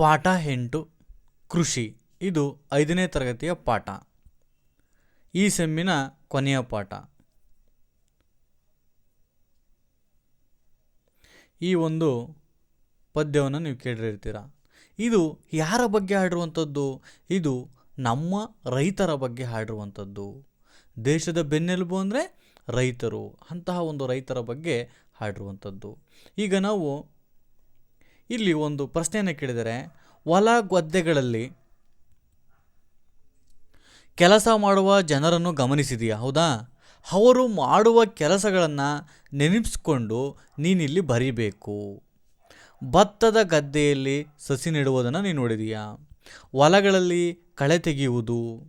ಪಾಠ ಎಂಟು, ಕೃಷಿ. ಇದು ಐದನೇ ತರಗತಿಯ ಪಾಠ. ಈ ಸೆಮ್ಮಿನ ಕೊನೆಯ ಪಾಠ. ಈ ಒಂದು ಪದ್ಯವನ್ನು ನೀವು ಕೇಳಿರ್ತೀರ. ಇದು ಯಾರ ಬಗ್ಗೆ ಹಾಡಿರುವಂಥದ್ದು? ಇದು ನಮ್ಮ ರೈತರ ಬಗ್ಗೆ ಹಾಡಿರುವಂಥದ್ದು. ದೇಶದ ಬೆನ್ನೆಲುಬು ಅಂದರೆ ರೈತರು. ಅಂತಹ ಒಂದು ರೈತರ ಬಗ್ಗೆ ಹಾಡಿರುವಂಥದ್ದು. ಈಗ ನಾವು ಇಲ್ಲಿ ಒಂದು ಪ್ರಶ್ನೆಯನ್ನು ಕೇಳಿದರೆ, ಹೊಲ ಗದ್ದೆಗಳಲ್ಲಿ ಕೆಲಸ ಮಾಡುವ ಜನರನ್ನು ಗಮನಿಸಿದೆಯಾ? ಹೌದಾ? ಅವರು ಮಾಡುವ ಕೆಲಸಗಳನ್ನು ನೆನಪಿಸ್ಕೊಂಡು ನೀನಿಲ್ಲಿ ಬರಿಬೇಕು. ಭತ್ತದ ಗದ್ದೆಯಲ್ಲಿ ಸಸಿ ನೆಡುವುದನ್ನು ನೀನು ನೋಡಿದೀಯಾ? ಹೊಲಗಳಲ್ಲಿ ಕಳೆ ತೆಗೆಯುವುದು.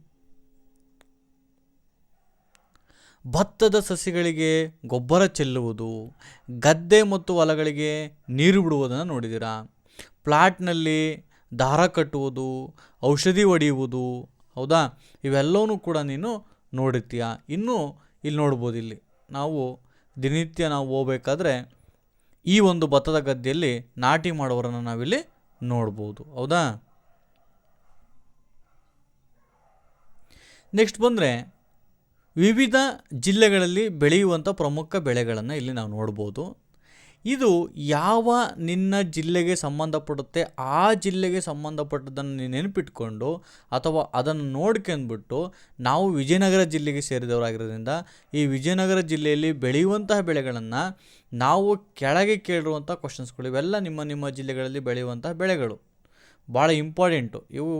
ಭತ್ತದ ಸಸಿಗಳಿಗೆ ಗೊಬ್ಬರ ಚೆಲ್ಲುವುದು, ಗದ್ದೆ ಮತ್ತು ಹೊಲಗಳಿಗೆ ನೀರು ಬಿಡುವುದನ್ನು ನೋಡಿದ್ದೀರಾ ಪ್ಲಾಟ್ನಲ್ಲಿ ದಾರ ಕಟ್ಟುವುದು, ಔಷಧಿ ಹೊಡೆಯುವುದು ಹೌದಾ? ಇವೆಲ್ಲವೂ ಕೂಡ ನೀನು ನೋಡಿರ್ತೀಯ? ಇನ್ನೂ ಇಲ್ಲಿ ನೋಡ್ಬೋದು ಇಲ್ಲಿ. ನಾವು ದಿನನಿತ್ಯ ನಾವು ಹೋಗ್ಬೇಕಾದ್ರೆ ಈ ಒಂದು ಭತ್ತದ ಗದ್ದೆಯಲ್ಲಿ ನಾಟಿ ಮಾಡೋರನ್ನು ನಾವಿಲ್ಲಿ ನೋಡ್ಬೋದು. ಹೌದಾ? ನೆಕ್ಸ್ಟ್ ಬಂದರೆ ವಿವಿಧ ಜಿಲ್ಲೆಗಳಲ್ಲಿ ಬೆಳೆಯುವಂಥ ಪ್ರಮುಖ ಬೆಳೆಗಳನ್ನು ಇಲ್ಲಿ ನಾವು ನೋಡ್ಬೋದು. ಇದು ಯಾವ ನಿನ್ನ ಜಿಲ್ಲೆಗೆ ಸಂಬಂಧಪಡುತ್ತೆ, ಆ ಜಿಲ್ಲೆಗೆ ಸಂಬಂಧಪಟ್ಟದ್ದನ್ನು ನೀನು ನೆನಪಿಟ್ಕೊಂಡು ಅಥವಾ ಅದನ್ನು ನೋಡ್ಕೊಂಡ್ಬಿಟ್ಟು ನಾವು ವಿಜಯನಗರ ಜಿಲ್ಲೆಗೆ ಸೇರಿದವರಾಗಿರೋದ್ರಿಂದ ಈ ವಿಜಯನಗರ ಜಿಲ್ಲೆಯಲ್ಲಿ ಬೆಳೆಯುವಂತಹ ಬೆಳೆಗಳನ್ನು ನಾವು ಕೆಳಗೆ ಕೇಳಿರುವಂಥ ಕ್ವಶನ್ಸ್ಗಳು ಇವೆಲ್ಲ ನಿಮ್ಮ ನಿಮ್ಮ ಜಿಲ್ಲೆಗಳಲ್ಲಿ ಬೆಳೆಯುವಂತಹ ಬೆಳೆಗಳು. ಭಾಳ ಇಂಪಾರ್ಟೆಂಟು ಇವು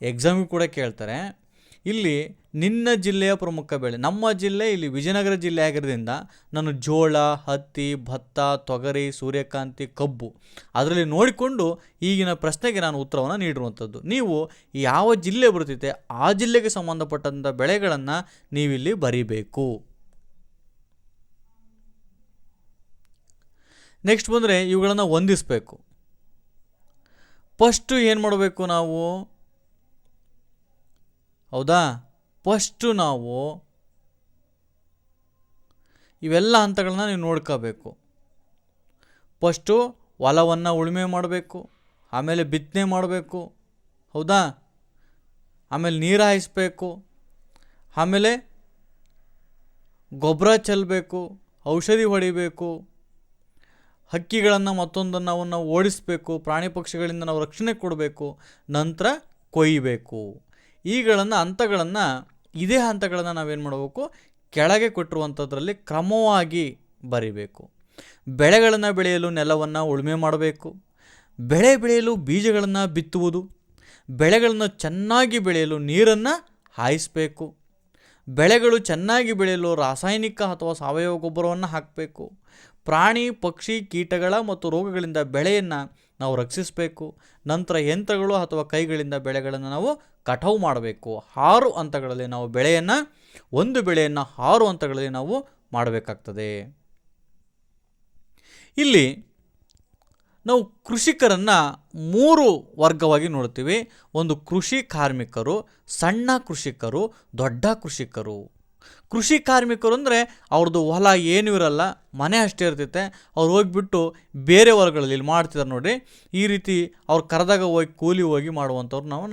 ಎಕ್ಸಾಮಿಗೆ ಕೂಡ ಕೇಳ್ತಾರೆ. ಇಲ್ಲಿ ನಿನ್ನ ಜಿಲ್ಲೆಯ ಪ್ರಮುಖ ಬೆಳೆ. ನಮ್ಮ ಜಿಲ್ಲೆ ಇಲ್ಲಿ ವಿಜಯನಗರ ಜಿಲ್ಲೆ ಆಗಿರೋದ್ರಿಂದ ನಾನು ಜೋಳ, ಹತ್ತಿ, ಭತ್ತ, ತೊಗರಿ, ಸೂರ್ಯಕಾಂತಿ, ಕಬ್ಬು ಅದರಲ್ಲಿ ನೋಡಿಕೊಂಡು ಈಗಿನ ಪ್ರಶ್ನೆಗೆ ನಾನು ಉತ್ತರವನ್ನು ನೀಡಿರುವಂಥದ್ದು ನೀವು ಯಾವ ಜಿಲ್ಲೆ ಬರ್ತೈತೆ ಆ ಜಿಲ್ಲೆಗೆ ಸಂಬಂಧಪಟ್ಟಂಥ ಬೆಳೆಗಳನ್ನು ನೀವಿಲ್ಲಿ ಬರೀಬೇಕು. ನೆಕ್ಸ್ಟ್ ಬಂದರೆ ಇವುಗಳನ್ನು ಹೊಂದಿಸ್ಬೇಕು. ಫಸ್ಟು ಏನು ಮಾಡಬೇಕು ನಾವು? ಹೌದಾ? ಫಸ್ಟು ನಾವು ಇವೆಲ್ಲ ಹಂತಗಳನ್ನ ನೀವು ನೋಡ್ಕೋಬೇಕು. ಫಸ್ಟು ಹೊಲವನ್ನು ಉಳುಮೆ ಮಾಡಬೇಕು, ಆಮೇಲೆ ಬಿತ್ತನೆ ಮಾಡಬೇಕು, ಹೌದಾ? ಆಮೇಲೆ ನೀರು ಹಾಯಿಸ್ಬೇಕು, ಆಮೇಲೆ ಗೊಬ್ಬರ ಚೆಲ್ಲಬೇಕು ಔಷಧಿ ಹೊಡಿಬೇಕು, ಹಕ್ಕಿಗಳನ್ನು ಮತ್ತೊಂದನ್ನು ಅವನ್ನು ಓಡಿಸಬೇಕು, ಪ್ರಾಣಿ ಪಕ್ಷಿಗಳಿಂದ ನಾವು ರಕ್ಷಣೆ ಕೊಡಬೇಕು, ನಂತರ ಕೊಯ್ಯಬೇಕು ಈಗಳನ್ನು, ಹಂತಗಳನ್ನು, ಇದೇ ಹಂತಗಳನ್ನು ನಾವೇನು ಮಾಡಬೇಕು? ಕೆಳಗೆ ಕೊಟ್ಟಿರುವಂಥದ್ರಲ್ಲಿ ಕ್ರಮವಾಗಿ ಬರಿಬೇಕು. ಬೆಳೆಗಳನ್ನು ಬೆಳೆಯಲು ನೆಲವನ್ನು ಉಳುಮೆ ಮಾಡಬೇಕು. ಬೆಳೆ ಬೆಳೆಯಲು ಬೀಜಗಳನ್ನು ಬಿತ್ತುವುದು. ಬೆಳೆಗಳನ್ನು ಚೆನ್ನಾಗಿ ಬೆಳೆಯಲು ನೀರನ್ನು ಹಾಯಿಸಬೇಕು. ಬೆಳೆಗಳು ಚೆನ್ನಾಗಿ ಬೆಳೆಯಲು ರಾಸಾಯನಿಕ ಅಥವಾ ಸಾವಯವ ಗೊಬ್ಬರವನ್ನು ಹಾಕಬೇಕು. ಪ್ರಾಣಿ, ಪಕ್ಷಿ, ಕೀಟಗಳ ಮತ್ತು ರೋಗಗಳಿಂದ ಬೆಳೆಯನ್ನು ನಾವು ರಕ್ಷಿಸಬೇಕು. ನಂತರ ಯಂತ್ರಗಳು ಅಥವಾ ಕೈಗಳಿಂದ ಬೆಳೆಗಳನ್ನು ನಾವು ಕಟಾವು ಮಾಡಬೇಕು. ಆರು ಹಂತಗಳಲ್ಲಿ ನಾವು ಬೆಳೆಯನ್ನು, ಒಂದು ಬೆಳೆಯನ್ನು ಆರು ಹಂತಗಳಲ್ಲಿ ನಾವು ಮಾಡಬೇಕಾಗ್ತದೆ. ಇಲ್ಲಿ ನಾವು ಕೃಷಿಕರನ್ನು ಮೂರು ವರ್ಗವಾಗಿ ನೋಡ್ತೀವಿ ಒಂದು ಕೃಷಿ ಕಾರ್ಮಿಕರು, ಸಣ್ಣ ಕೃಷಿಕರು, ದೊಡ್ಡ ಕೃಷಿಕರು. ಕೃಷಿ ಕಾರ್ಮಿಕರು ಅಂದರೆ ಅವ್ರದ್ದು ಹೊಲ ಏನೂ ಇರಲ್ಲ, ಮನೆ ಅಷ್ಟೇ ಇರ್ತೈತೆ. ಅವ್ರು ಹೋಗಿಬಿಟ್ಟು ಬೇರೆ ಹೊಲಗಳಲ್ಲಿ ಇಲ್ಲಿ ಮಾಡ್ತಿದ್ದಾರೆ ನೋಡಿ. ಈ ರೀತಿ ಅವ್ರು ಕರೆದಾಗ ಹೋಗಿ, ಕೂಲಿ ಹೋಗಿ ಮಾಡುವಂಥವ್ರು ನಾವು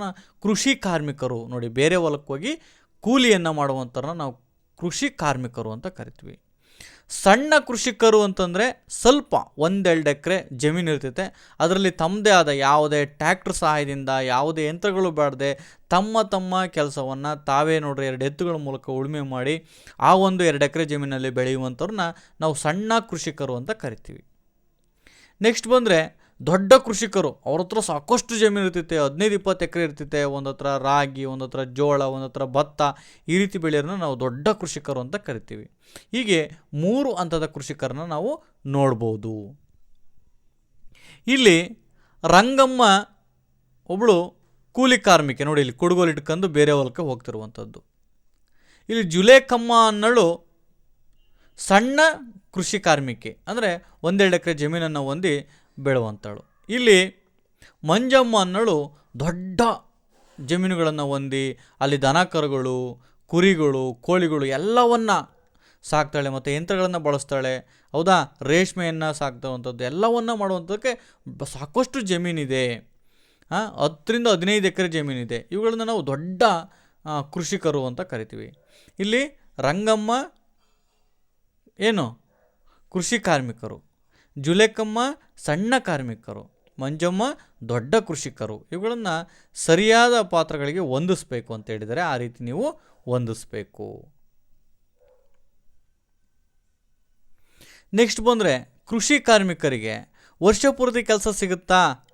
ಕೃಷಿ ಕಾರ್ಮಿಕರು ನೋಡಿ. ಬೇರೆ ಹೊಲಕ್ಕೆ ಹೋಗಿ ಕೂಲಿಯನ್ನು ಮಾಡುವಂಥವ್ರನ್ನ ನಾವು ಕೃಷಿ ಕಾರ್ಮಿಕರು ಅಂತ ಕರಿತೀವಿ. ಸಣ್ಣ ಕೃಷಿಕರು ಅಂತಂದರೆ ಸ್ವಲ್ಪ ಒಂದೆರಡು ಎಕರೆ ಜಮೀನು ಇರ್ತೈತೆ. ಅದರಲ್ಲಿ ತಮ್ಮದೇ ಆದ ಯಾವುದೇ ಟ್ಯಾಕ್ಟ್ರ್ ಸಹಾಯದಿಂದ, ಯಾವುದೇ ಯಂತ್ರಗಳು ಬಾಡದೆ ತಮ್ಮ ತಮ್ಮ ಕೆಲಸವನ್ನು ತಾವೇ ನೋಡ್ರಿ ಎರಡು ಎತ್ತುಗಳ ಮೂಲಕ ಉಳುಮೆ ಮಾಡಿ ಆ ಒಂದು ಎರಡು ಎಕರೆ ಜಮೀನಲ್ಲಿ ಬೆಳೆಯುವಂಥವ್ರನ್ನ ನಾವು ಸಣ್ಣ ಕೃಷಿಕರು ಅಂತ ಕರಿತೀವಿ. ನೆಕ್ಸ್ಟ್ ಬಂದರೆ ದೊಡ್ಡ ಕೃಷಿಕರು, ಅವ್ರ ಹತ್ರ ಸಾಕಷ್ಟು ಜಮೀನು ಇರ್ತೈತೆ ಹದಿನೈದು ಇಪ್ಪತ್ತು ಎಕರೆ ಇರ್ತೈತೆ ಒಂದು ಹತ್ರ ರಾಗಿ, ಒಂದು ಹತ್ರ ಜೋಳ, ಒಂದು ಹತ್ರ ಭತ್ತ, ಈ ರೀತಿ ಬೆಳೆಯೋರನ್ನ ನಾವು ದೊಡ್ಡ ಕೃಷಿಕರು ಅಂತ ಕರಿತೀವಿ. ಹೀಗೆ ಮೂರು ಹಂತದ ಕೃಷಿಕರನ್ನ ನಾವು ನೋಡ್ಬೋದು. ಇಲ್ಲಿ ರಂಗಮ್ಮ ಒಬ್ಬಳು ಕೂಲಿ ಕಾರ್ಮಿಕೆ, ನೋಡಿ ಇಲ್ಲಿ ಕುಡುಗೋಲು ಇಟ್ಕೊಂಡು ಬೇರೆ ಹೊಲಕ್ಕೆ ಹೋಗ್ತಿರುವಂಥದ್ದು. ಇಲ್ಲಿ ಜುಲೇಕಮ್ಮ ಅನ್ನಳು ಸಣ್ಣ ಕೃಷಿ ಕಾರ್ಮಿಕೆ, ಅಂದರೆ ಒಂದೆರಡು ಎಕರೆ ಜಮೀನನ್ನು ಹೊಂದಿ ಬೆಳುವಂಥಳು ಇಲ್ಲಿ ಮಂಜಮ್ಮ ಅನ್ನಳು ದೊಡ್ಡ ಜಮೀನುಗಳನ್ನು ಹೊಂದಿ ಅಲ್ಲಿ ದನ ಕರುಗಳು ಕುರಿಗಳು ಕೋಳಿಗಳು ಎಲ್ಲವನ್ನು ಸಾಕ್ತಾಳೆ ಮತ್ತು ಯಂತ್ರಗಳನ್ನು ಬಳಸ್ತಾಳೆ. ಹೌದಾ? ರೇಷ್ಮೆಯನ್ನು ಸಾಕ್ತವಂಥದ್ದು ಎಲ್ಲವನ್ನು ಮಾಡುವಂಥದ್ದಕ್ಕೆ ಸಾಕಷ್ಟು ಜಮೀನಿದೆ. ಹಾಂ ಹತ್ತರಿಂದ ಹದಿನೈದು ಎಕರೆ ಜಮೀನಿದೆ. ಇವುಗಳನ್ನು ನಾವು ದೊಡ್ಡ ಕೃಷಿಕರು ಅಂತ ಕರಿತೀವಿ. ಇಲ್ಲಿ ರಂಗಮ್ಮ ಏನು? ಕೃಷಿ ಕಾರ್ಮಿಕರು. ಜುಲೇಕಮ್ಮ ಸಣ್ಣ ಕಾರ್ಮಿಕರು, ಮಂಜಮ್ಮ ದೊಡ್ಡ ಕೃಷಿಕರು. ಇವುಗಳನ್ನು ಸರಿಯಾದ ಪಾತ್ರಗಳಿಗೆ ಹೊಂದಿಸ್ಬೇಕು ಅಂತ ಹೇಳಿದರೆ ಆ ರೀತಿ ನೀವು ಹೊಂದಿಸ್ಬೇಕು. ನೆಕ್ಸ್ಟ್ ಬಂದರೆ ಕೃಷಿ ಕಾರ್ಮಿಕರಿಗೆ ವರ್ಷಪೂರ್ತಿ ಕೆಲಸ ಸಿಗುತ್ತಾ?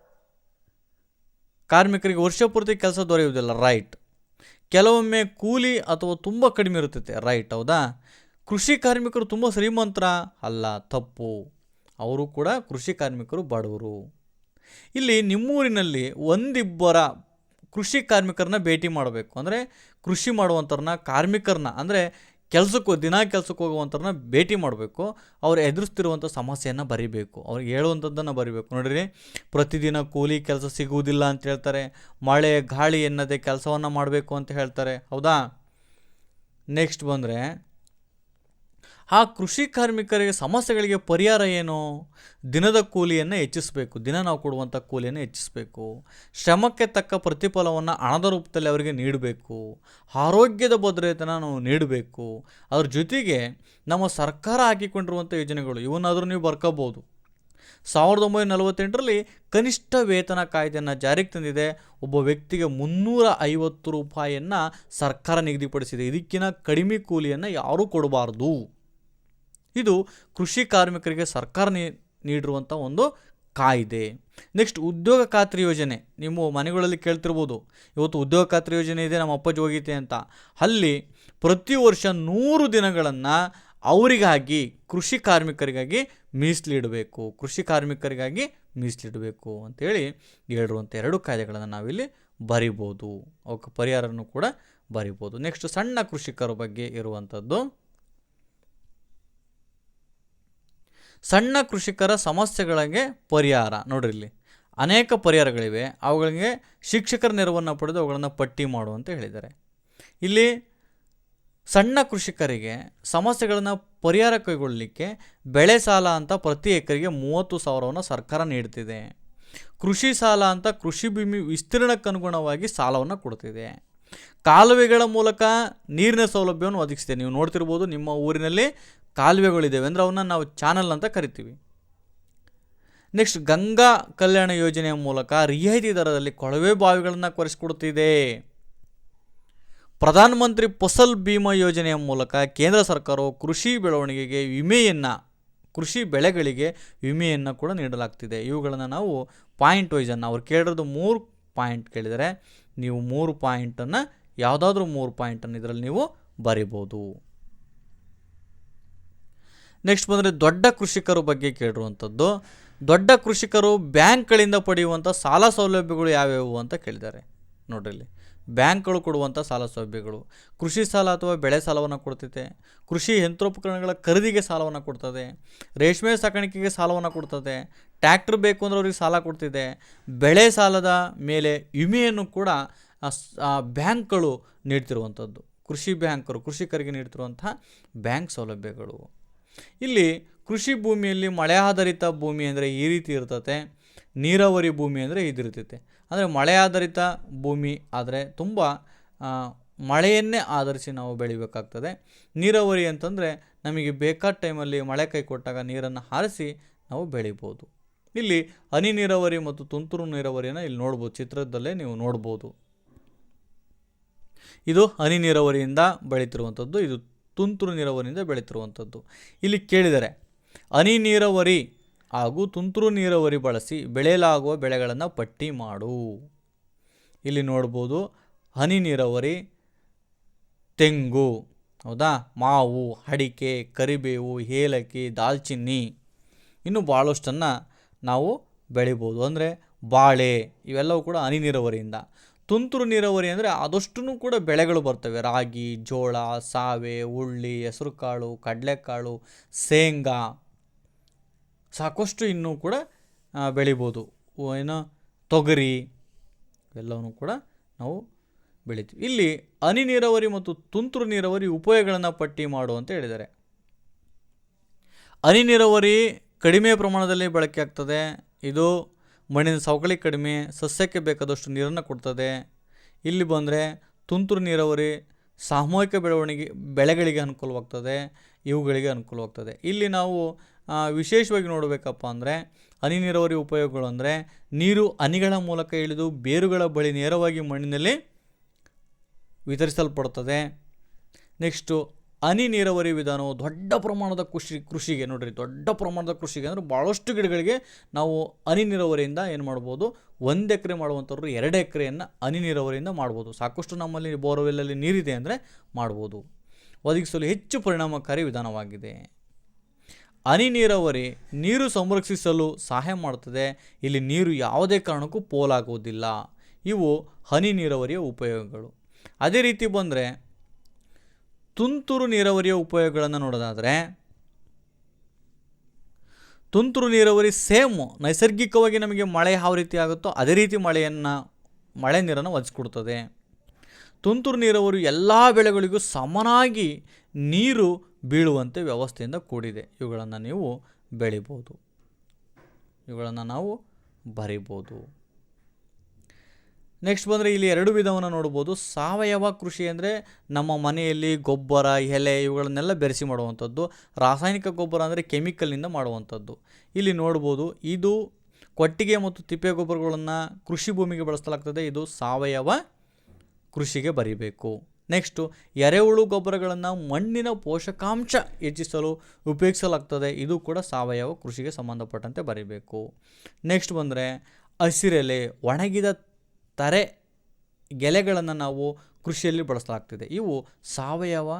ಕಾರ್ಮಿಕರಿಗೆ ವರ್ಷಪೂರ್ತಿ ಕೆಲಸ ದೊರೆಯುವುದಿಲ್ಲ ರೈಟ್ ಕೆಲವೊಮ್ಮೆ ಕೂಲಿ ಅಥವಾ ತುಂಬ ಕಡಿಮೆ ಇರುತ್ತದೆ ರೈಟ್ ಹೌದಾ? ಕೃಷಿ ಕಾರ್ಮಿಕರು ತುಂಬ ಶ್ರೀಮಂತರ? ಅಲ್ಲ, ತಪ್ಪು. ಅವರು ಕೂಡ ಕೃಷಿ ಕಾರ್ಮಿಕರು ಬಡವರು. ಇಲ್ಲಿ ನಿಮ್ಮೂರಿನಲ್ಲಿ ಒಂದಿಬ್ಬರ ಕೃಷಿ ಕಾರ್ಮಿಕರನ್ನ ಭೇಟಿ ಮಾಡಬೇಕು. ಅಂದರೆ ಕೃಷಿ ಮಾಡುವಂಥವ್ರನ್ನ ಕಾರ್ಮಿಕರನ್ನ, ಅಂದರೆ ಕೆಲಸಕ್ಕೂ, ದಿನ ಕೆಲಸಕ್ಕೆ ಹೋಗುವಂಥವ್ರನ್ನ ಭೇಟಿ ಮಾಡಬೇಕು. ಅವ್ರು ಎದುರಿಸ್ತಿರುವಂಥ ಸಮಸ್ಯೆಯನ್ನು ಬರಿಬೇಕು. ಅವ್ರಿಗೆ ಹೇಳುವಂಥದ್ದನ್ನು ಬರಿಬೇಕು. ನೋಡಿರಿ, ಪ್ರತಿದಿನ ಕೂಲಿ ಕೆಲಸ ಸಿಗುವುದಿಲ್ಲ ಅಂತ ಹೇಳ್ತಾರೆ. ಮಳೆ, ಗಾಳಿ ಎನ್ನದೆ ಕೆಲಸವನ್ನು ಮಾಡಬೇಕು ಅಂತ ಹೇಳ್ತಾರೆ. ಹೌದಾ? ನೆಕ್ಸ್ಟ್ ಬಂದರೆ ಆ ಕೃಷಿ ಕಾರ್ಮಿಕರಿಗೆ ಸಮಸ್ಯೆಗಳಿಗೆ ಪರಿಹಾರ ಏನು? ದಿನದ ಕೂಲಿಯನ್ನು ಹೆಚ್ಚಿಸಬೇಕು. ದಿನ ನಾವು ಕೊಡುವಂಥ ಕೂಲಿಯನ್ನು ಹೆಚ್ಚಿಸಬೇಕು. ಶ್ರಮಕ್ಕೆ ತಕ್ಕ ಪ್ರತಿಫಲವನ್ನು ಹಣದ ರೂಪದಲ್ಲಿ ಅವರಿಗೆ ನೀಡಬೇಕು. ಆರೋಗ್ಯದ ಭದ್ರತೆಯನ್ನು ನಾವು ನೀಡಬೇಕು. ಅದ್ರ ಜೊತೆಗೆ ನಮ್ಮ ಸರ್ಕಾರ ಹಾಕಿಕೊಂಡಿರುವಂಥ ಯೋಜನೆಗಳು, ಇವನ್ನಾದರೂ ನೀವು ಬರ್ಕೋಬೋದು. ಸಾವಿರದ ಒಂಬೈನೂರ ನಲವತ್ತೆಂಟರಲ್ಲಿ ಕನಿಷ್ಠ ವೇತನ ಕಾಯ್ದೆಯನ್ನು ಜಾರಿಗೆ ತಂದಿದೆ. ಒಬ್ಬ ವ್ಯಕ್ತಿಗೆ ಮುನ್ನೂರ ಐವತ್ತು ರೂಪಾಯಿಯನ್ನು ಸರ್ಕಾರ ನಿಗದಿಪಡಿಸಿದೆ. ಇದಕ್ಕಿಂತ ಕಡಿಮೆ ಕೂಲಿಯನ್ನು ಯಾರೂ ಕೊಡಬಾರ್ದು. ಇದು ಕೃಷಿ ಕಾರ್ಮಿಕರಿಗೆ ಸರ್ಕಾರ ನೀಡಿರುವಂಥ ಒಂದು ಕಾಯ್ದೆ. ನೆಕ್ಸ್ಟ್ ಉದ್ಯೋಗ ಖಾತ್ರಿ ಯೋಜನೆ. ನಿಮ್ಮ ಮನೆಗಳಲ್ಲಿ ಕೇಳ್ತಿರ್ಬೋದು, ಇವತ್ತು ಉದ್ಯೋಗ ಖಾತ್ರಿ ಯೋಜನೆ ಇದೆ, ನಮ್ಮ ಅಪ್ಪಾಜಿ ಹೋಗೈತೆ ಅಂತ. ಅಲ್ಲಿ ಪ್ರತಿ ವರ್ಷ ನೂರು ದಿನಗಳನ್ನು ಅವರಿಗಾಗಿ, ಕೃಷಿ ಕಾರ್ಮಿಕರಿಗಾಗಿ ಮೀಸಲಿಡಬೇಕು. ಕೃಷಿ ಕಾರ್ಮಿಕರಿಗಾಗಿ ಮೀಸಲಿಡಬೇಕು ಅಂತೇಳಿ ಹೇಳಿರುವಂಥ ಎರಡು ಕಾಯ್ದೆಗಳನ್ನು ನಾವಿಲ್ಲಿ ಬರಿಬೋದು. ಅವಕ್ಕೆ ಪರಿಹಾರನೂ ಕೂಡ ಬರಿಬೋದು. ನೆಕ್ಸ್ಟ್ ಸಣ್ಣ ಕೃಷಿಕರ ಬಗ್ಗೆ ಇರುವಂಥದ್ದು ಸಣ್ಣ ಕೃಷಿಕರ ಸಮಸ್ಯೆಗಳಿಗೆ ಪರಿಹಾರ. ನೋಡ್ರಿ ಅನೇಕ ಪರಿಹಾರಗಳಿವೆ. ಅವುಗಳಿಗೆ ಶಿಕ್ಷಕರ ನೆರವನ್ನು ಪಡೆದು ಅವುಗಳನ್ನು ಪಟ್ಟಿ ಮಾಡು ಅಂತ ಹೇಳಿದ್ದಾರೆ. ಇಲ್ಲಿ ಸಣ್ಣ ಕೃಷಿಕರಿಗೆ ಸಮಸ್ಯೆಗಳನ್ನು ಪರಿಹಾರ ಕೈಗೊಳ್ಳಲಿಕ್ಕೆ ಬೆಳೆ ಸಾಲ ಅಂತ ಪ್ರತಿ ಎಕರೆಗೆ ಮೂವತ್ತು ಸಾವಿರವನ್ನು ಸರ್ಕಾರ ನೀಡ್ತಿದೆ. ಕೃಷಿ ಸಾಲ ಅಂತ ಕೃಷಿ ಭೂಮಿ ವಿಸ್ತೀರ್ಣಕ್ಕನುಗುಣವಾಗಿ ಸಾಲವನ್ನು ಕೊಡ್ತಿದೆ. ಕಾಲುವೆಗಳ ಮೂಲಕ ನೀರಿನ ಸೌಲಭ್ಯವನ್ನು ಒದಗಿಸಿದೆ. ನೀವು ನೋಡ್ತಿರ್ಬೋದು ನಿಮ್ಮ ಊರಿನಲ್ಲಿ ಕಾಲುವೆಗಳಿದ್ದಾವೆ ಅಂದರೆ ಅವನ್ನ ನಾವು ಚಾನಲ್ ಅಂತ ಕರಿತೀವಿ. ನೆಕ್ಸ್ಟ್ ಗಂಗಾ ಕಲ್ಯಾಣ ಯೋಜನೆಯ ಮೂಲಕ ರಿಯಾಯಿತಿ ದರದಲ್ಲಿ ಕೊಳವೆ ಬಾವಿಗಳನ್ನು ಕೊರೆಸಿಕೊಡುತ್ತಿದೆ. ಪ್ರಧಾನಮಂತ್ರಿ ಫಸಲ್ ಭೀಮಾ ಯೋಜನೆಯ ಮೂಲಕ ಕೇಂದ್ರ ಸರ್ಕಾರವು ಕೃಷಿ ಬೆಳವಣಿಗೆಗೆ ವಿಮೆಯನ್ನು, ಕೃಷಿ ಬೆಳೆಗಳಿಗೆ ವಿಮೆಯನ್ನು ಕೂಡ ನೀಡಲಾಗ್ತಿದೆ. ಇವುಗಳನ್ನು ನಾವು ಪಾಯಿಂಟ್ ವೈಸನ್ನು ಅವ್ರು ಕೇಳಿರೋದು ಮೂರು ಪಾಯಿಂಟ್ ಕೇಳಿದರೆ ನೀವು ಮೂರು ಪಾಯಿಂಟನ್ನು ಯಾವುದಾದ್ರೂ ಮೂರು ಪಾಯಿಂಟನ್ನು ಇದರಲ್ಲಿ ನೀವು ಬರಿಬೋದು. ನೆಕ್ಸ್ಟ್ ಬಂದರೆ ದೊಡ್ಡ ಕೃಷಿಕರು ಬಗ್ಗೆ ಕೇಳಿರುವಂಥದ್ದು. ದೊಡ್ಡ ಕೃಷಿಕರು ಬ್ಯಾಂಕ್ಗಳಿಂದ ಪಡೆಯುವಂಥ ಸಾಲ ಸೌಲಭ್ಯಗಳು ಯಾವ್ಯಾವು ಅಂತ ಕೇಳಿದ್ದಾರೆ. ನೋಡ್ರಿ ಬ್ಯಾಂಕ್ಗಳು ಕೊಡುವಂಥ ಸಾಲ ಸೌಲಭ್ಯಗಳು. ಕೃಷಿ ಸಾಲ ಅಥವಾ ಬೆಳೆ ಸಾಲವನ್ನು ಕೊಡ್ತೈತೆ. ಕೃಷಿ ಯಂತ್ರೋಪಕರಣಗಳ ಖರೀದಿಗೆ ಸಾಲವನ್ನು ಕೊಡ್ತದೆ. ರೇಷ್ಮೆ ಸಾಕಾಣಿಕೆಗೆ ಸಾಲವನ್ನು ಕೊಡ್ತದೆ. ಟ್ಯಾಕ್ಟ್ರ್ ಬೇಕು ಅಂದ್ರೆ ಅವ್ರಿಗೆ ಸಾಲ ಕೊಡ್ತಿದೆ. ಬೆಳೆ ಸಾಲದ ಮೇಲೆ ವಿಮೆಯನ್ನು ಕೂಡ ಬ್ಯಾಂಕ್ಗಳು ನೀಡ್ತಿರುವಂಥದ್ದು. ಕೃಷಿ ಬ್ಯಾಂಕರು, ಕೃಷಿಕರಿಗೆ ನೀಡ್ತಿರುವಂಥ ಬ್ಯಾಂಕ್ ಸೌಲಭ್ಯಗಳು. ಇಲ್ಲಿ ಕೃಷಿ ಭೂಮಿಯಲ್ಲಿ ಮಳೆ ಆಧಾರಿತ ಭೂಮಿ ಅಂದರೆ ಈ ರೀತಿ ಇರ್ತತೆ. ನೀರಾವರಿ ಭೂಮಿ ಅಂದರೆ ಇದಿರ್ತೈತೆ. ಅಂದರೆ ಮಳೆ ಆಧಾರಿತ ಭೂಮಿ ಆದರೆ ತುಂಬ ಮಳೆಯನ್ನೇ ಆಧರಿಸಿ ನಾವು ಬೆಳಿಬೇಕಾಗ್ತದೆ. ನೀರಾವರಿ ಅಂತಂದರೆ ನಮಗೆ ಬೇಕಾದ ಟೈಮಲ್ಲಿ ಮಳೆ ಕೈ ಕೊಟ್ಟಾಗ ನೀರನ್ನು ಹಾರಿಸಿ ನಾವು ಬೆಳಿಬೋದು. ಇಲ್ಲಿ ಹನಿ ನೀರಾವರಿ ಮತ್ತು ತುಂತುರು ನೀರಾವರಿಯನ್ನು ಇಲ್ಲಿ ನೋಡ್ಬೋದು, ಚಿತ್ರದಲ್ಲೇ ನೀವು ನೋಡ್ಬೋದು. ಇದು ಹನಿ ನೀರಾವರಿಯಿಂದ ಬೆಳೀತಿರುವಂಥದ್ದು, ಇದು ತುಂತುರು ನೀರಾವರಿಯಿಂದ ಬೆಳೀತಿರುವಂಥದ್ದು. ಇಲ್ಲಿ ಕೇಳಿದರೆ, ಹನಿ ನೀರಾವರಿ ಹಾಗೂ ತುಂತುರು ನೀರಾವರಿ ಬಳಸಿ ಬೆಳೆಯಲಾಗುವ ಬೆಳೆಗಳನ್ನು ಪಟ್ಟಿ ಮಾಡು. ಇಲ್ಲಿ ನೋಡ್ಬೋದು ಹನಿ ನೀರಾವರಿ, ತೆಂಗು, ಹೌದಾ? ಮಾವು, ಅಡಿಕೆ, ಕರಿಬೇವು, ಏಲಕ್ಕಿ, ದಾಲ್ಚಿನ್ನಿ ಇನ್ನು ಭಾಳಷ್ಟನ್ನು ನಾವು ಬೆಳಿಬೋದು. ಅಂದರೆ ಬಾಳೆ ಇವೆಲ್ಲವೂ ಕೂಡ ಹನಿ ನೀರಾವರಿಯಿಂದ. ತುಂತುರು ನೀರಾವರಿ ಅಂದರೆ ಆದಷ್ಟು ಕೂಡ ಬೆಳೆಗಳು ಬರ್ತವೆ. ರಾಗಿ, ಜೋಳ, ಸಾವೆ ಉಳ್ಳಿ ಹೆಸರುಕಾಳು, ಕಡಲೆಕಾಳು, ಶೇಂಗಾ. ಸಾಕಷ್ಟು ಇನ್ನೂ ಕೂಡ ಬೆಳಿಬೋದು. ಏನೋ ತೊಗರಿ, ಎಲ್ಲವನ್ನೂ ಕೂಡ ನಾವು ಬೆಳಿತೀವಿ. ಇಲ್ಲಿ ಹನಿ ನೀರಾವರಿ ಮತ್ತು ತುಂತುರು ನೀರಾವರಿ ಉಪಯೋಗಗಳನ್ನು ಪಟ್ಟಿ ಮಾಡು ಅಂತ ಹೇಳಿದ್ದಾರೆ. ಹನಿ ನೀರಾವರಿ ಕಡಿಮೆ ಪ್ರಮಾಣದಲ್ಲಿ ಬಳಕೆ ಆಗ್ತದೆ. ಇದು ಮಣ್ಣಿನ ಸವಕಳಿ ಕಡಿಮೆ, ಸಸ್ಯಕ್ಕೆ ಬೇಕಾದಷ್ಟು ನೀರನ್ನು ಕೊಡ್ತದೆ. ಇಲ್ಲಿ ಬಂದರೆ ತುಂತುರು ನೀರಾವರಿ ಸಾಮೂಹಿಕ ಬೆಳವಣಿಗೆ, ಬೆಳೆಗಳಿಗೆ ಅನುಕೂಲವಾಗ್ತದೆ, ಇವುಗಳಿಗೆ ಅನುಕೂಲವಾಗ್ತದೆ. ಇಲ್ಲಿ ನಾವು ವಿಶೇಷವಾಗಿ ನೋಡಬೇಕಪ್ಪ ಅಂದರೆ ಹನಿ ನೀರಾವರಿ ಉಪಯೋಗಗಳು ಅಂದರೆ ನೀರು ಹನಿಗಳ ಮೂಲಕ ಇಳಿದು ಬೇರುಗಳ ಬಳಿ ನೇರವಾಗಿ ಮಣ್ಣಿನಲ್ಲಿ ವಿತರಿಸಲ್ಪಡುತ್ತದೆ ನೆಕ್ಸ್ಟು ಹನಿ ನೀರಾವರಿ ವಿಧಾನವು ದೊಡ್ಡ ಪ್ರಮಾಣದ ಕೃಷಿ, ಕೃಷಿಗೆ ನೋಡಿರಿ, ದೊಡ್ಡ ಪ್ರಮಾಣದ ಕೃಷಿಗೆ ಅಂದರೆ ಭಾಳಷ್ಟು ಗಿಡಗಳಿಗೆ ನಾವು ಹನಿ ನೀರಾವರಿಯಿಂದ ಏನು ಮಾಡ್ಬೋದು, ಒಂದು ಎಕರೆ ಮಾಡುವಂಥವ್ರು ಎರಡು ಎಕರೆಯನ್ನು ಹನಿ ನೀರಾವರಿಯಿಂದ ಮಾಡ್ಬೋದು. ಸಾಕಷ್ಟು ನಮ್ಮಲ್ಲಿ ಬೋರ್ವೆಲ್ಲಲ್ಲಿ ನೀರಿದೆ ಅಂದರೆ ಮಾಡ್ಬೋದು. ಒದಗಿಸಲು ಹೆಚ್ಚು ಪರಿಣಾಮಕಾರಿ ವಿಧಾನವಾಗಿದೆ. ಹನಿ ನೀರಾವರಿ ನೀರು ಸಂರಕ್ಷಿಸಲು ಸಹಾಯ ಮಾಡ್ತದೆ. ಇಲ್ಲಿ ನೀರು ಯಾವುದೇ ಕಾರಣಕ್ಕೂ ಪೋಲಾಗುವುದಿಲ್ಲ. ಇವು ಹನಿ ನೀರಾವರಿಯ ಉಪಯೋಗಗಳು. ಅದೇ ರೀತಿ ಬಂದರೆ, ತುಂತುರು ನೀರಾವರಿಯ ಉಪಯೋಗಗಳನ್ನು ನೋಡೋದಾದರೆ, ತುಂತುರು ನೀರಾವರಿ ಸೇಮ್ ನೈಸರ್ಗಿಕವಾಗಿ ನಮಗೆ ಮಳೆ ಯಾವ ರೀತಿ ಆಗುತ್ತೋ ಅದೇ ರೀತಿ ಮಳೆಯನ್ನು, ಮಳೆ ನೀರನ್ನು ಒದಗಿಸ್ಕೊಡ್ತದೆ. ತುಂತುರು ನೀರಾವರಿ ಎಲ್ಲ ಬೆಳೆಗಳಿಗೂ ಸಮನಾಗಿ ನೀರು ಬೀಳುವಂತೆ ವ್ಯವಸ್ಥೆಯಿಂದ ಕೂಡಿದೆ. ಇವುಗಳನ್ನು ನೀವು ಬೆಳಿಬೋದು. ಇವುಗಳನ್ನು ನಾವು ಬರಿಬೋದು. ನೆಕ್ಸ್ಟ್ ಬಂದರೆ ಇಲ್ಲಿ ಎರಡು ವಿಧವನ್ನು ನೋಡ್ಬೋದು. ಸಾವಯವ ಕೃಷಿ ಅಂದರೆ ನಮ್ಮ ಮನೆಯಲ್ಲಿ ಗೊಬ್ಬರ, ಎಲೆ ಇವುಗಳನ್ನೆಲ್ಲ ಬೆರೆಸಿ ಮಾಡುವಂಥದ್ದು. ರಾಸಾಯನಿಕ ಗೊಬ್ಬರ ಅಂದರೆ ಕೆಮಿಕಲ್ನಿಂದ ಮಾಡುವಂಥದ್ದು. ಇಲ್ಲಿ ನೋಡ್ಬೋದು ಇದು ಕೊಟ್ಟಿಗೆ ಮತ್ತು ತಿಪ್ಪೆ ಗೊಬ್ಬರಗಳನ್ನು ಕೃಷಿ ಭೂಮಿಗೆ ಬಳಸಲಾಗ್ತದೆ. ಇದು ಸಾವಯವ ಕೃಷಿಗೆ ಬರಿಬೇಕು. ನೆಕ್ಸ್ಟು ಎರೆಹುಳು ಗೊಬ್ಬರಗಳನ್ನು ಮಣ್ಣಿನ ಪೋಷಕಾಂಶ ಹೆಚ್ಚಿಸಲು ಉಪಯೋಗಿಸಲಾಗ್ತದೆ. ಇದು ಕೂಡ ಸಾವಯವ ಕೃಷಿಗೆ ಸಂಬಂಧಪಟ್ಟಂತೆ ಬರೀಬೇಕು. ನೆಕ್ಸ್ಟ್ ಬಂದರೆ ಹಸಿರೆಲೆ, ಒಣಗಿದ ತರೆ ಗೆಲೆಗಳನ್ನು ನಾವು ಕೃಷಿಯಲ್ಲಿ ಬಳಸಲಾಗ್ತಿದೆ. ಇವು ಸಾವಯವ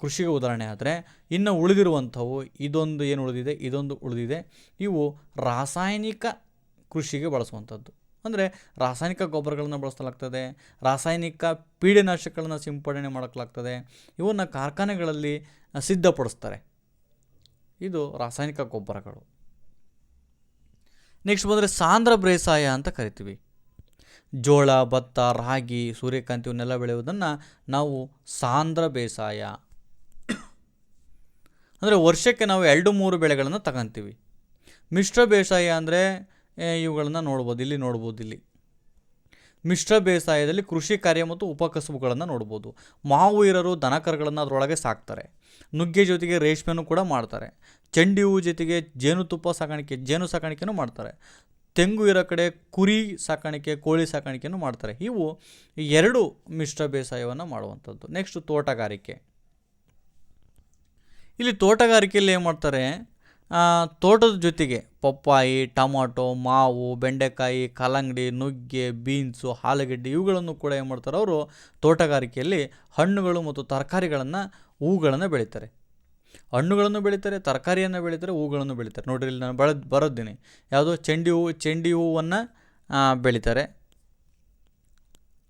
ಕೃಷಿಗೆ ಉದಾಹರಣೆ ಆದರೆ, ಇನ್ನು ಉಳಿದಿರುವಂಥವು, ಇದೊಂದು ಏನು ಉಳಿದಿದೆ, ಇದೊಂದು ಉಳಿದಿದೆ. ಇವು ರಾಸಾಯನಿಕ ಕೃಷಿಗೆ ಬಳಸುವಂಥದ್ದು. ಅಂದರೆ ರಾಸಾಯನಿಕ ಗೊಬ್ಬರಗಳನ್ನು ಬಳಸಲಾಗ್ತದೆ, ರಾಸಾಯನಿಕ ಪೀಡನಾಶಕಗಳನ್ನು ಸಿಂಪಡಣೆ ಮಾಡಲಾಗ್ತದೆ ಇವನ್ನು ಕಾರ್ಖಾನೆಗಳಲ್ಲಿ ಸಿದ್ಧಪಡಿಸ್ತಾರೆ. ಇದು ರಾಸಾಯನಿಕ ಗೊಬ್ಬರಗಳು. ನೆಕ್ಸ್ಟ್ ಬಂದರೆ ಸಾಂದ್ರ ಬೇಸಾಯ ಅಂತ ಕರಿತೀವಿ. ಜೋಳ, ಭತ್ತ, ರಾಗಿ, ಸೂರ್ಯಕಾಂತಿ ಇವನ್ನೆಲ್ಲ ಬೆಳೆಯುವುದನ್ನು ನಾವು ಸಾಂದ್ರ ಬೇಸಾಯ. ಅಂದರೆ ವರ್ಷಕ್ಕೆ ನಾವು ಎರಡು ಮೂರು ಬೆಳೆಗಳನ್ನು ತಗೊಂತೀವಿ. ಮಿಶ್ರ ಬೇಸಾಯ ಅಂದರೆ ಇವುಗಳನ್ನು ನೋಡ್ಬೋದು, ಇಲ್ಲಿ ನೋಡ್ಬೋದು, ಇಲ್ಲಿ. ಮಿಶ್ರ ಬೇಸಾಯದಲ್ಲಿ ಕೃಷಿ ಕಾರ್ಯ ಮತ್ತು ಉಪಕಸುಬುಗಳನ್ನು ನೋಡ್ಬೋದು. ಮಾವು ಇರರು ದನಕರುಗಳನ್ನು ಅದರೊಳಗೆ ಸಾಕ್ತಾರೆ. ನುಗ್ಗೆ ಜೊತೆಗೆ ರೇಷ್ಮೆನೂ ಕೂಡ ಮಾಡ್ತಾರೆ. ಚಂಡಿ ಹೂವು ಜೊತೆಗೆ ಜೇನುತುಪ್ಪ ಸಾಕಾಣಿಕೆ, ಜೇನು ಸಾಕಾಣಿಕೆನೂ ಮಾಡ್ತಾರೆ. ತೆಂಗು ಇರೋ ಕಡೆ ಕುರಿ ಸಾಕಾಣಿಕೆ, ಕೋಳಿ ಸಾಕಾಣಿಕೆನೂ ಮಾಡ್ತಾರೆ. ಇವು ಎರಡು ಮಿಶ್ರ ಬೇಸಾಯವನ್ನು ಮಾಡುವಂಥದ್ದು. ನೆಕ್ಸ್ಟ್ ತೋಟಗಾರಿಕೆ. ಇಲ್ಲಿ ತೋಟಗಾರಿಕೆಯಲ್ಲಿ ಏನು ಮಾಡ್ತಾರೆ? ತೋಟದ ಜೊತೆಗೆ ಪಪ್ಪಾಯಿ, ಟೊಮಾಟೊ, ಮಾವು, ಬೆಂಡೆಕಾಯಿ, ಕಲ್ಲಂಗಡಿ, ನುಗ್ಗೆ, ಬೀನ್ಸು ಆಲೂಗಡ್ಡೆ ಇವುಗಳನ್ನು ಕೂಡ ಏನು ಮಾಡ್ತಾರೆ ಅವರು ತೋಟಗಾರಿಕೆಯಲ್ಲಿ ಹಣ್ಣುಗಳು ಮತ್ತು ತರಕಾರಿಗಳನ್ನು ಹೂಗಳನ್ನು ಬೆಳೀತಾರೆ. ಹಣ್ಣುಗಳನ್ನು ಬೆಳೀತಾರೆ, ತರಕಾರಿಯನ್ನು ಬೆಳೀತಾರೆ, ಹೂಗಳನ್ನು ಬೆಳೀತಾರೆ. ನೋಡಿರಿ, ಇಲ್ಲಿ ನಾನು ಬೆಳೆದು ಬರೋದ್ದೀನಿ ಯಾವುದೋ ಚೆಂಡಿ ಹೂವು ಚೆಂಡಿ ಹೂವನ್ನು ಬೆಳೀತಾರೆ.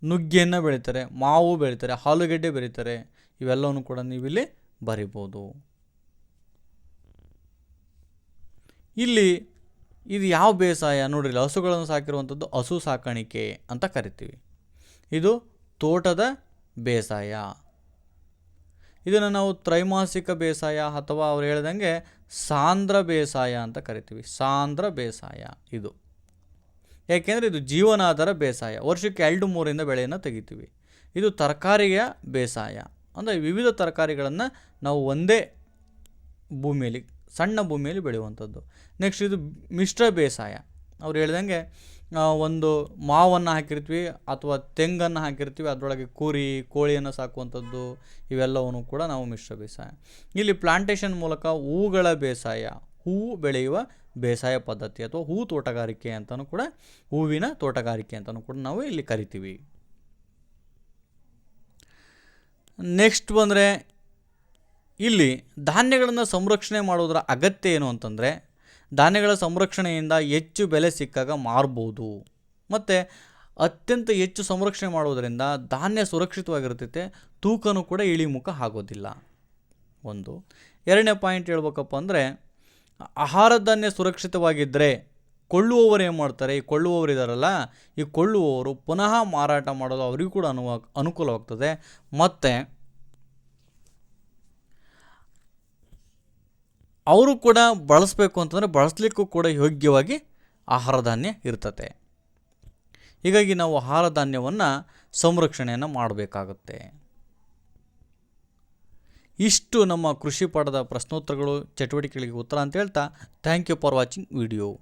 ನುಗ್ಗೆಯನ್ನು ಬೆಳೀತಾರೆ, ಮಾವು ಬೆಳೀತಾರೆ ಆಲೂಗಡ್ಡೆ ಬೆಳೀತಾರೆ. ಇವೆಲ್ಲವನ್ನು ಕೂಡ ನೀವಿಲ್ಲಿ ಬರಿಬೋದು. ಇಲ್ಲಿ ಇದು ಯಾವ ಬೇಸಾಯ? ನೋಡ್ರಿ, ಹಸುಗಳನ್ನು ಸಾಕಿರುವಂಥದ್ದು ಹಸು ಸಾಕಾಣಿಕೆ ಅಂತ ಕರಿತೀವಿ. ಇದು ತೋಟದ ಬೇಸಾಯ. ಇದನ್ನು ನಾವು ತ್ರೈಮಾಸಿಕ ಬೇಸಾಯ ಅಥವಾ ಅವ್ರು ಹೇಳ್ದಂಗೆ ಸಾಂದ್ರ ಬೇಸಾಯ ಅಂತ ಕರಿತೀವಿ. ಸಾಂದ್ರ ಬೇಸಾಯ ಇದು. ಏಕೆಂದರೆ ಇದು ಜೀವನಾಧಾರ ಬೇಸಾಯ. ವರ್ಷಕ್ಕೆ ಎರಡು ಮೂರಿಂದ ಬೆಳೆಯನ್ನು ತೆಗಿತೀವಿ. ಇದು ತರಕಾರಿಯ ಬೇಸಾಯ. ಅಂದರೆ ವಿವಿಧ ತರಕಾರಿಗಳನ್ನು ನಾವು ಒಂದೇ ಭೂಮಿಯಲ್ಲಿ ಸಣ್ಣ ಭೂಮಿಯಲ್ಲಿ ಬೆಳೆಯುವಂಥದ್ದು. ನೆಕ್ಸ್ಟ್ ಇದು ಮಿಶ್ರ ಬೇಸಾಯ. ಅವ್ರು ಹೇಳ್ದಂಗೆ ಒಂದು ಮಾವನ್ನು ಹಾಕಿರ್ತೀವಿ ಅಥವಾ ತೆಂಗನ್ನು ಹಾಕಿರ್ತೀವಿ, ಅದರೊಳಗೆ ಕುರಿ, ಕೋಳಿಯನ್ನು ಸಾಕುವಂಥದ್ದು, ಇವೆಲ್ಲವನ್ನು ಕೂಡ ನಾವು ಮಿಶ್ರ ಬೇಸಾಯ. ಇಲ್ಲಿ ಪ್ಲಾಂಟೇಷನ್ ಮೂಲಕ ಹೂಗಳ ಬೇಸಾಯ ಹೂವು ಬೆಳೆಯುವ ಬೇಸಾಯ ಪದ್ಧತಿ ಅಥವಾ ಹೂ ತೋಟಗಾರಿಕೆ ಅಂತಲೂ ಕೂಡ, ಹೂವಿನ ತೋಟಗಾರಿಕೆ ಅಂತಲೂ ಕೂಡ ನಾವು ಇಲ್ಲಿ ಕರಿತೀವಿ. ನೆಕ್ಸ್ಟ್ ಬಂದರೆ ಇಲ್ಲಿ ಧಾನ್ಯಗಳನ್ನು ಸಂರಕ್ಷಣೆ ಮಾಡೋದರ ಅಗತ್ಯ ಏನು ಅಂತಂದರೆ ಧಾನ್ಯಗಳ ಸಂರಕ್ಷಣೆಯಿಂದ ಹೆಚ್ಚು ಬೆಲೆ ಸಿಕ್ಕಾಗ ಮಾರ್ಬೋದು. ಮತ್ತು ಅತ್ಯಂತ ಹೆಚ್ಚು ಸಂರಕ್ಷಣೆ ಮಾಡೋದರಿಂದ ಧಾನ್ಯ ಸುರಕ್ಷಿತವಾಗಿರ್ತೈತೆ, ತೂಕನೂ ಕೂಡ ಇಳಿಮುಖ ಆಗೋದಿಲ್ಲ. ಒಂದು. ಎರಡನೇ ಪಾಯಿಂಟ್ ಹೇಳ್ಬೇಕಪ್ಪ ಅಂದರೆ ಆಹಾರ ಧಾನ್ಯ ಸುರಕ್ಷಿತವಾಗಿದ್ದರೆ ಕೊಳ್ಳುವವರು ಏನು ಮಾಡ್ತಾರೆ? ಈ ಕೊಳ್ಳುವವರು ಇದ್ದಾರಲ್ಲ ಈ ಕೊಳ್ಳುವವರು ಪುನಃ ಮಾರಾಟ ಮಾಡಲು ಅವರಿಗೂ ಕೂಡ ಅನುವ, ಅನುಕೂಲವಾಗ್ತದೆ. ಮತ್ತು ಅವರು ಕೂಡ ಬಳಸಬೇಕು ಅಂತಂದರೆ ಬಳಸಲಿಕ್ಕೂ ಕೂಡ ಯೋಗ್ಯವಾಗಿ ಆಹಾರ ಧಾನ್ಯ ಇರ್ತತೆ. ಹೀಗಾಗಿ ನಾವು ಆಹಾರ ಧಾನ್ಯವನ್ನು ಸಂರಕ್ಷಣೆಯನ್ನು ಮಾಡಬೇಕಾಗುತ್ತೆ. ಇಷ್ಟು ನಮ್ಮ ಕೃಷಿ ಪಾಠದ ಪ್ರಶ್ನೋತ್ತರಗಳು, ಚಟುವಟಿಕೆಗಳಿಗೆ ಉತ್ತರ ಅಂತ ಹೇಳ್ತಾ thank you for watching video